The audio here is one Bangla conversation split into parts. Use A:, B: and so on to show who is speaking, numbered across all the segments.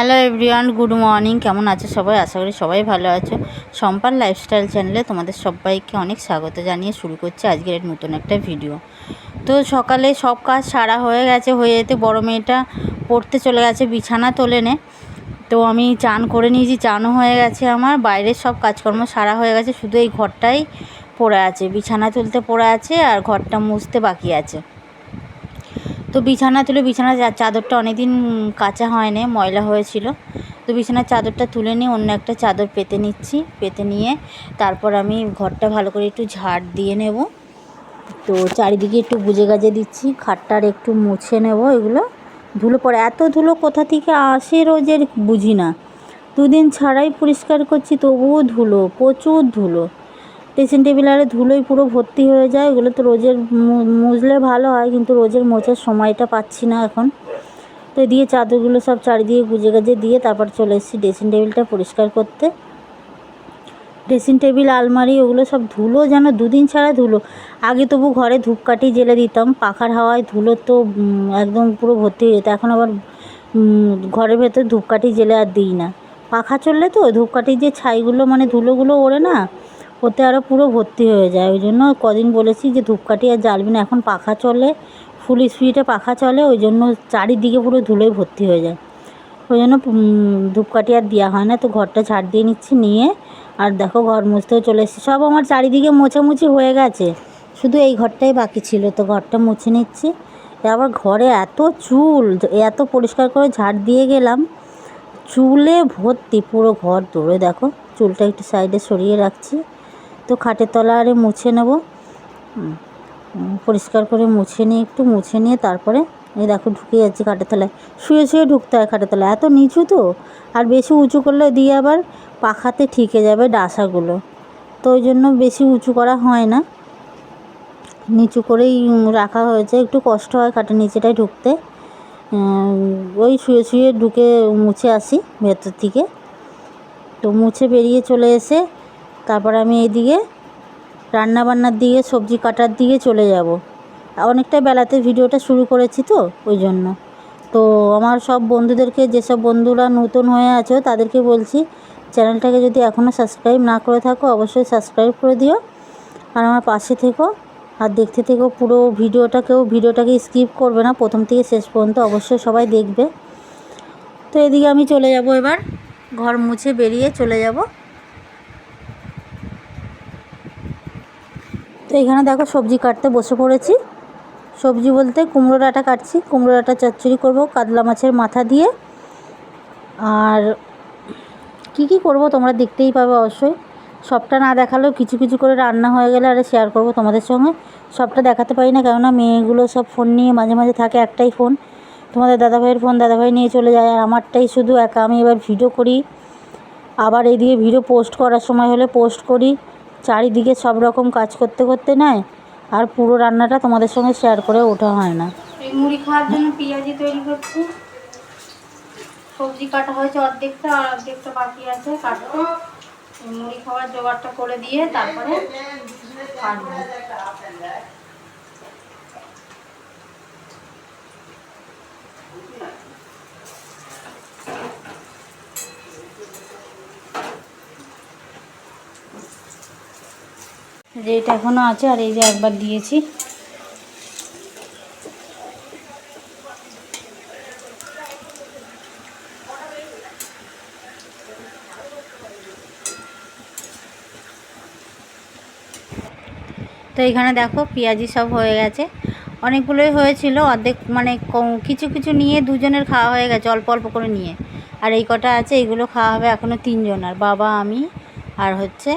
A: হ্যালো এভরিওয়ান গুড মর্নিং কেমন আছো সবাই? আশা করি সবাই ভালো আছো। সম্পার লাইফস্টাইল চ্যানেলে তোমাদের সবাইকে অনেক স্বাগত জানিয়ে শুরু করছি আজকের নতুন একটা ভিডিও তো সকালে সব কাজ সারা হয়ে গেছে, হয়ে যেতে বড়ো মেয়েটা পড়তে চলে গেছে বিছানা তোলে নে তো আমি চান করে নিয়েছি, চানও হয়ে গেছে আমার। বাইরের সব কাজকর্ম সারা হয়ে গেছে, শুধু এই ঘরটাই পড়ে আছে। বিছানা তুলতে পড়ে আছে আর ঘরটা মুছতে বাকি আছে। তো বিছানা তুলে বিছানার চাদরটা অনেকদিন কাচা হয়নি, ময়লা হয়েছিল। তো বিছানার চাদরটা তুলে নিয়ে অন্য একটা চাদর পেতে নিচ্ছি, পেতে নিয়ে তারপর আমি ঘরটা ভালো করে একটু ঝাড় দিয়ে নেব। তো চারিদিকে একটু গুজে গাজে দিচ্ছি খাটটার একটু মুছে নেব এগুলো। ধুলো পড়ে, এত ধুলো কোথা থেকে আসে রোজের বুঝি না। দুদিন ছাড়াই পরিষ্কার করছি, তবুও ধুলো, প্রচুর ধুলো। ড্রেসিং টেবিল আরে ধুলোই পুরো ভর্তি হয়ে যায়, ওগুলো তো রোজের মুজলে ভালো হয়, কিন্তু রোজের মোছার সময়টা পাচ্ছি না এখন। তো দিয়ে চাদরগুলো সব চারিদিকে গুজে গাজে দিয়ে তারপর চলে এসেছি ড্রেসিং টেবিলটা পরিষ্কার করতে। ড্রেসিং টেবিল আলমারি, ওগুলো সব ধুলো যেন, দুদিন ছাড়া ধুলো। আগে তবু ঘরে ধূপকাঠি জেলে দিতাম, পাখার হাওয়ায় ধুলো তো একদম পুরো ভর্তি হয়ে যেত। এখন আবার ঘরের ভেতর ধূপকাঠি জেলে আর দিই না। পাখা চললে তো ধূপকাঠির যে ছাইগুলো মানে ধুলোগুলো ওড়ে না ওতে আরও পুরো ভর্তি হয়ে যায়। ওই জন্য কদিন বলেছি যে ধূপকাঠি আর জ্বালবি না এখন পাখা চলে, ফুল স্পিডে পাখা চলে, ওই জন্য চারিদিকে পুরো ধুলোয় ভর্তি হয়ে যায়। ওই জন্য ধূপকাঠি আর দেওয়া হয় না, তো ঘরটা ঝাড় দিয়ে নিচ্ছি, নিয়ে আর দেখো ঘর মুছতেও চলে এসেছি। সব আমার চারিদিকে মোছামুছি হয়ে গেছে, শুধু এই ঘরটাই বাকি ছিল, তো ঘরটা মুছে নিচ্ছি। আবার ঘরে এত চুল, এত পরিষ্কার করে ঝাড় দিয়ে গেলাম, চুলে ভর্তি পুরো ঘর দৌড়ে। দেখো, চুলটা একটু সাইডে সরিয়ে রাখছি। তো খাটের তলা আরে মুছে নেব। পরিষ্কার করে মুছে নিয়ে, একটু মুছে নিয়ে তারপরে এই দেখো ঢুকে যাচ্ছি খাটের তলায়। শুয়ে শুয়ে ঢুকতে হয় খাটের তলায়। এত নিচু তো? আর বেশি উঁচু করলে দিয়ে আবার পাখাতে ঠিকে যাবে ডাসাগুলো। তো ওই জন্য বেশি উঁচু করা হয় না। নিচু করেই রাখা হয়েছে। একটু কষ্ট হয় খাটের নিচেটায় ঢুকতে। ওই শুয়ে শুয়ে ঢুকে মুছে আসি ভেতর থেকে। তো মুছে বেরিয়ে চলে এসে তারপর আমি এদিকে রান্না বান্নার দিকে, সবজি কাটার দিকে চলে যাব। অনেকটা বেলাতে ভিডিওটা শুরু করেছি তো, ওই জন্য। তো আমার সব বন্ধুদেরকে, যেসব বন্ধুরা নতুন হয়ে আছো, তাদেরকে বলছি, চ্যানেলটাকে যদি এখনও সাবস্ক্রাইব না করে থাকো, অবশ্যই সাবস্ক্রাইব করে দিও। আর আমার পাশে থেকো, আর দেখতে থেকো পুরো ভিডিওটা, কেউ ভিডিওটাকে স্কিপ করবে না, প্রথম থেকে শেষ পর্যন্ত অবশ্যই সবাই দেখবে। তো এদিকে আমি চলে যাব এবার, ঘর মুছে বেরিয়ে চলে যাব। তো এখানে দেখো সবজি কাটতে বসে পড়েছি। সবজি বলতে কুমড়ো ডাঁটা কাটছি। কুমড়ো ডাঁটা চচ্চড়ি করব কাতলা মাছের মাথা দিয়ে। আর কি কি করব তোমরা দেখতেই পাবে অবশ্যই। সবটা না দেখালেও কিছু কিছু করে রান্না হয়ে গেলে আরে শেয়ার করব তোমাদের সঙ্গে। সবটা দেখাতে পারি না কেননা মেয়েগুলো সব ফোন নিয়ে মাঝে মাঝে থাকে একটাই ফোন তোমাদের দাদাভাইয়ের ফোন দাদাভাই নিয়ে চলে যায় আর আমারটাই শুধু একা। আমি এবার ভিডিও করি। আবার এইদিকে ভিডিও পোস্ট করার সময় হলে পোস্ট করি। চারিদিকে সব রকম কাজ করতে করতে নেয়, আর পুরো রান্নাটা তোমাদের সঙ্গে শেয়ার করে ওঠা হয় না। মুড়ি খাওয়ার জন্য পেঁয়াজি তৈরি করছি। সবজি কাটা হয়েছে অর্ধেকটা, আর অর্ধেকটা বাকি আছে কাটতে মুড়ি খাওয়ার জোগাড়টা করে দিয়ে তারপরে যে এটা এখনও আছে আর এই যে একবার দিয়েছি। তো এখানে দেখো পেঁয়াজি সব হয়ে গেছে। অনেকগুলোই হয়েছিল, অর্ধেক মানে কিছু কিছু নিয়ে দুজনের খাওয়া হয়ে গেছে, অল্প অল্প করে নিয়ে। আর এই কটা আছে এইগুলো খাওয়া হবে এখনও তিনজন, আর বাবা, আমি, আর হচ্ছে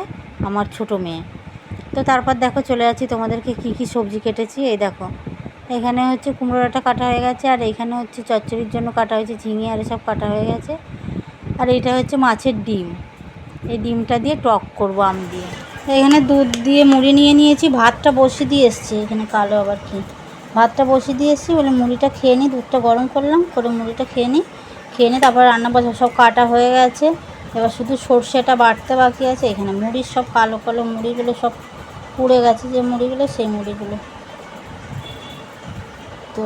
A: আমার ছোটো মেয়ে। তো তারপর দেখো চলে যাচ্ছি তোমাদেরকে কি কি সবজি কেটেছি, এই দেখো। এখানে হচ্ছে কুমড়োটা কাটা হয়ে গেছে, আর এখানে হচ্ছে চচ্চড়ির জন্য কাটা হয়েছে ঝিঙে, আর সব কাটা হয়ে গেছে। আর এটা হচ্ছে মাছের ডিম। এই ডিমটা দিয়ে টক করব আম দিয়ে। এখানে দুধ দিয়ে মুড়ি নিয়ে নিয়েছি, ভাতটা বসিয়ে দিয়ে এসছি, এখানে কালো আবার কি। ভাতটা বসিয়ে দিয়ে এসছি, বলে মুড়িটা খেয়ে নিই দুধটা গরম করলাম, করে মুড়িটা খেয়ে নিই খেয়ে নিই তারপর রান্না বান্না সব কাটা হয়ে গেছে। এবার শুধু সর্ষেটা বাটতে বাকি আছে, এখানে মুড়ির সব কালো কালো মুড়িগুলো সব পুড়ে গেছে যে মুড়িগুলো, সেই মুড়িগুলো। তো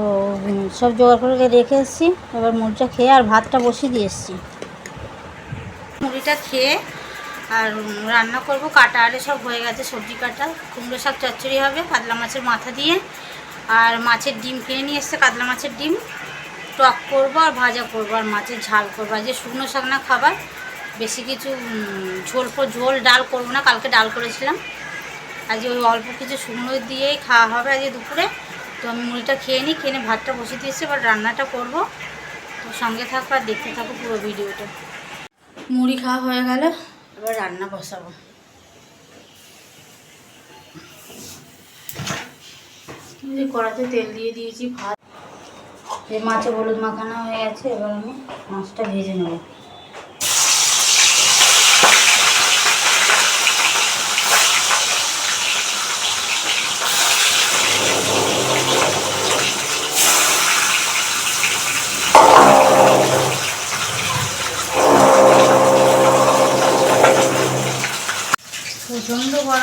A: সব জোগাড় করে রেখে এসেছি। এবার মুড়িটা খেয়ে আর ভাতটা বসিয়ে দিয়ে এসেছি। মুড়িটা খেয়ে আর রান্না করব। কাটা আরে সব হয়ে গেছে, সবজি কাটা। কুমড়ো শাক চচ্চড়ি হবে, কাতলা মাছের মাথা দিয়ে। আর মাছের ডিম কিনে নিয়ে এসছে, কাতলা মাছের ডিম। টক করব আর ভাজা করব, আর মাছের ঝাল করব। আর যে শুকনো শাক না খাবার, বেশি কিছু ঝোল ফো- ঝোল, ডাল করব না, কালকে ডাল করেছিলাম। আজকে ওই অল্প কিছু শুকনো দিয়েই খাওয়া হবে আজকে দুপুরে। তো আমি মুড়িটা খেয়ে নিই, খেয়ে ভাতটা বসিয়ে দিয়েছি, এবার রান্নাটা করব। তো সঙ্গে থাকো আর দেখতে থাকো পুরো ভিডিওটা। মুড়ি খাওয়া হয়ে গেল এবার রান্না বসাবো। কড়াতে তেল দিয়ে দিয়েছি ভাত। এই মাছে হলুদ মাখানো হয়ে গেছে এবার আমি মাছটা ভেজে নেব।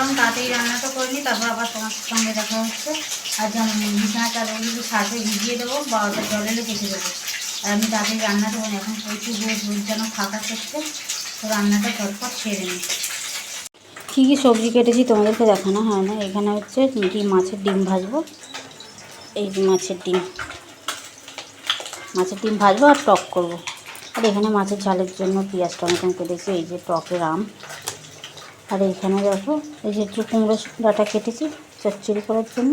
A: গরম তাতেই রান্নাটা করিনি তারপর আবার তোমার সঙ্গে দেখা হচ্ছে। আর যেমন বিছানা চাদরগুলো সাথে ভিজিয়ে দেবো বা জল এলে কেটে দেবো। আর আমি তাতেই রান্নাটা করি এখন প্রচুর রোদ যেন ফাঁকা করছে তো রান্নাটা চটপট ছেড়ে নিই। কী কী সবজি কেটেছি তোমাদেরকে দেখানো হয় না, এখানে হচ্ছে কি মাছের ডিম ভাজবো। এই মাছের ডিম। মাছের ডিম ভাজবো আর টক করব। আর এখানে মাছের ঝালের জন্য পেঁয়াজ টমেটো কেটেছি, এই যে টকের আম। আর এইখানে দেখো, এই যে একটু কুমড়ো ডাটা কেটেছি চচ্চড়ি করার জন্য।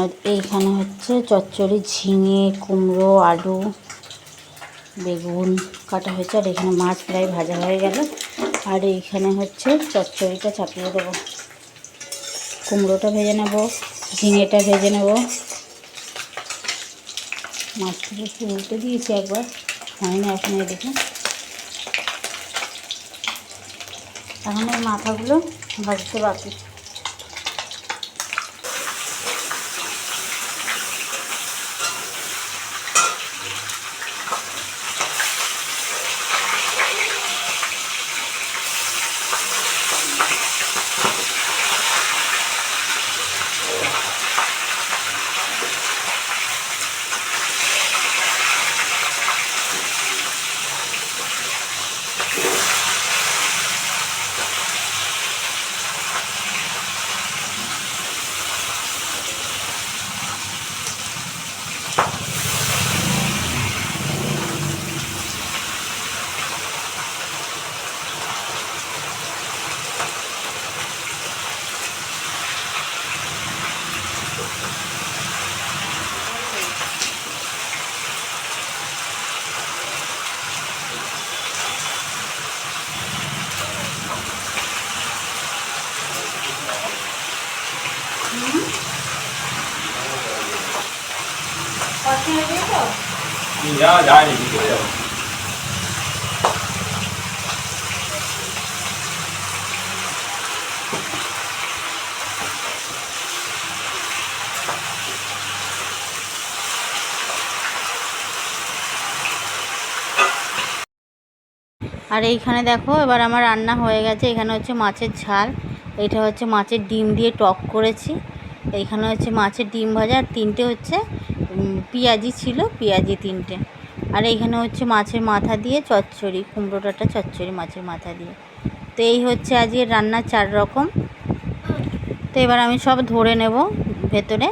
A: আর এইখানে হচ্ছে চচ্চড়ি, ঝিঙে, কুমড়ো, আলু, বেগুন কাটা হয়েছে। আর এখানে মাছ প্রায় ভাজা হয়ে গেল। আর এইখানে হচ্ছে চচ্চড়িটা চাপিয়ে দেবো। কুমড়োটা ভেজে নেব, ঝিঙেটা ভেজে নেব। মাছটা একটু উল্টে দিয়েছি একবার। হয় না এখন এদিকে এখন এই মাথাগুলো ভাজতে বাকি। আর এইখানে দেখো, এবার আমার রান্না হয়ে গেছে। এখানে হচ্ছে মাছের ঝাল। এটা হচ্ছে মাছের ডিম দিয়ে টক করেছি। এইখানে হচ্ছে মাছের ডিম ভাজা। আর তিনটে হচ্ছে পেঁয়াজি ছিল, পেঁয়াজি তিনটে। আর এইখানে হচ্ছে মাছের মাথা দিয়ে চচ্চড়ি কুমড়ো ডাঁটা চচ্চড়ি মাছের মাথা দিয়ে। তো এই হচ্ছে আজকে রান্নার চার রকম। তো এবার আমি সব ধরে নেব ভেতরে।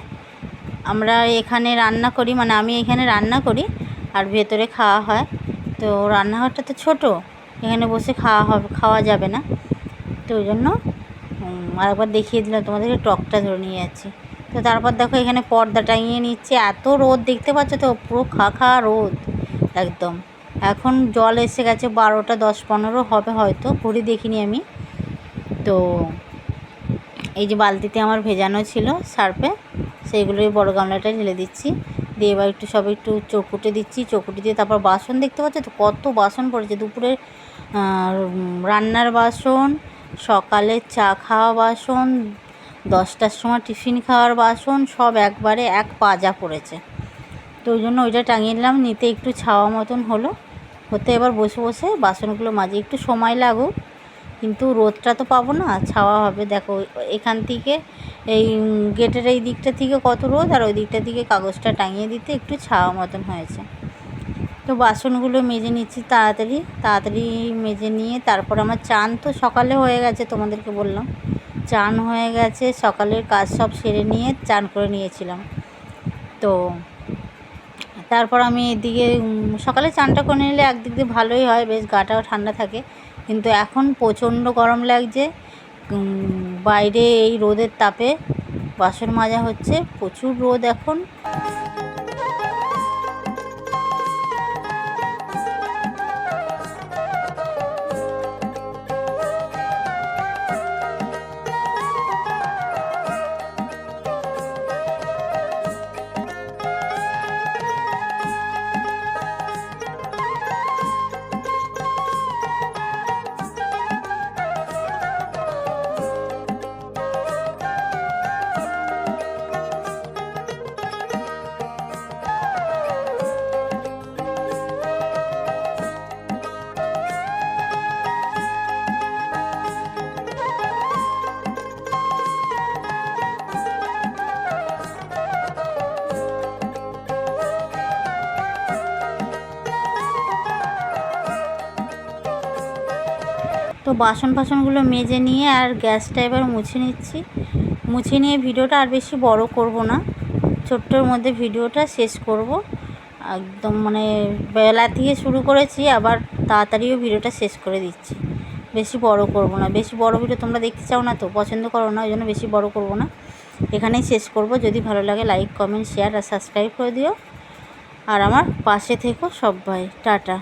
A: আমরা এখানে রান্না করি মানে আমি এখানে রান্না করি আর ভেতরে খাওয়া হয়। তো রান্নাঘরটা তো ছোট, এখানে বসে খাওয়া হবে, খাওয়া যাবে না। তো ওই জন্য আরেকবার দেখিয়ে দিলাম, তোমাদেরকে টকটা ধরে নিয়ে যাচ্ছি। তো তারপর দেখো এখানে পর্দা টাঙিয়ে নিচ্ছে। এত রোদ দেখতে পাচ্ছ তো? পুরো খা খা রোদ। একদম। এখন জল এসে গেছে বারোটা দশ পনেরো, হবে হয়তো, ঘড়ি দেখিনি আমি। তো এই যে বালতিতে আমার ভেজানো ছিল সার্ফে, সেইগুলোই বড় গামলাটা ঢেলে দিচ্ছি। দিয়ে এবার একটু সব একটু চকুটে দিচ্ছি। চকুটে দিয়ে তারপর বাসন দেখতে পাচ্ছ তো? কত বাসন পড়েছে। দুপুরে রান্নার বাসন, সকালে চা খাওয়া বাসন দশটার সময় টিফিন খাওয়ার বাসন সব একবারে এক পাজা পড়েছে। তো ওই জন্য ওইটা টাঙিয়ে নিলাম, নিতে একটু ছাওয়া মতন হলো। হতে এবার বসে বসে বাসনগুলো মাঝে একটু সময় লাগুক, কিন্তু রোদটা তো পাবো না, ছাওয়া হবে। দেখো, এখান থেকে এই গেটের এই দিকটা থেকে কত রোদ, আর ওই দিকটা থেকে কাগজটা টাঙিয়ে দিতে একটু ছাওয়া মতন হয়েছে। তো বাসনগুলো মেজে নিচ্ছি তাড়াতাড়ি তাড়াতাড়ি মেজে নিয়ে তারপর আমার চান তো সকালে হয়ে গেছে তোমাদেরকে বললাম। চান হয়ে গেছে, সকালের কাজ সব সেরে নিয়ে চান করে নিয়েছিলাম। তো তারপর আমি এদিকে সকালে চানটা করে নিলে একদিক দিয়ে ভালোই হয়, বেশ গাটাও ঠান্ডা থাকে। কিন্তু এখন প্রচণ্ড গরম লাগছে বাইরে এই রোদের তাপে বাসন মাজা হচ্ছে, প্রচুর রোদ এখন। বাসন ফাসনগুলো মেজে নিয়ে আর গ্যাসটা এবার মুছে নিচ্ছি। মুছে নিয়ে ভিডিওটা আর বেশি বড় করব না। ছোট্টর মধ্যে ভিডিওটা শেষ করব। একদম মানে বেলা থেকে শুরু করেছি, আবার তাড়াতাড়িও ভিডিওটা শেষ করে দিচ্ছি। বেশি বড় করব না। বেশি বড় ভিডিও তোমরা দেখতে চাও না তো, পছন্দ করো না, ওই জন্য বেশি বড় করব না। এখানেই শেষ করব। যদি ভালো লাগে, লাইক, কমেন্ট, শেয়ার আর সাবস্ক্রাইব করে দিও। আর আমার পাশে থেকো সবাই টাটা।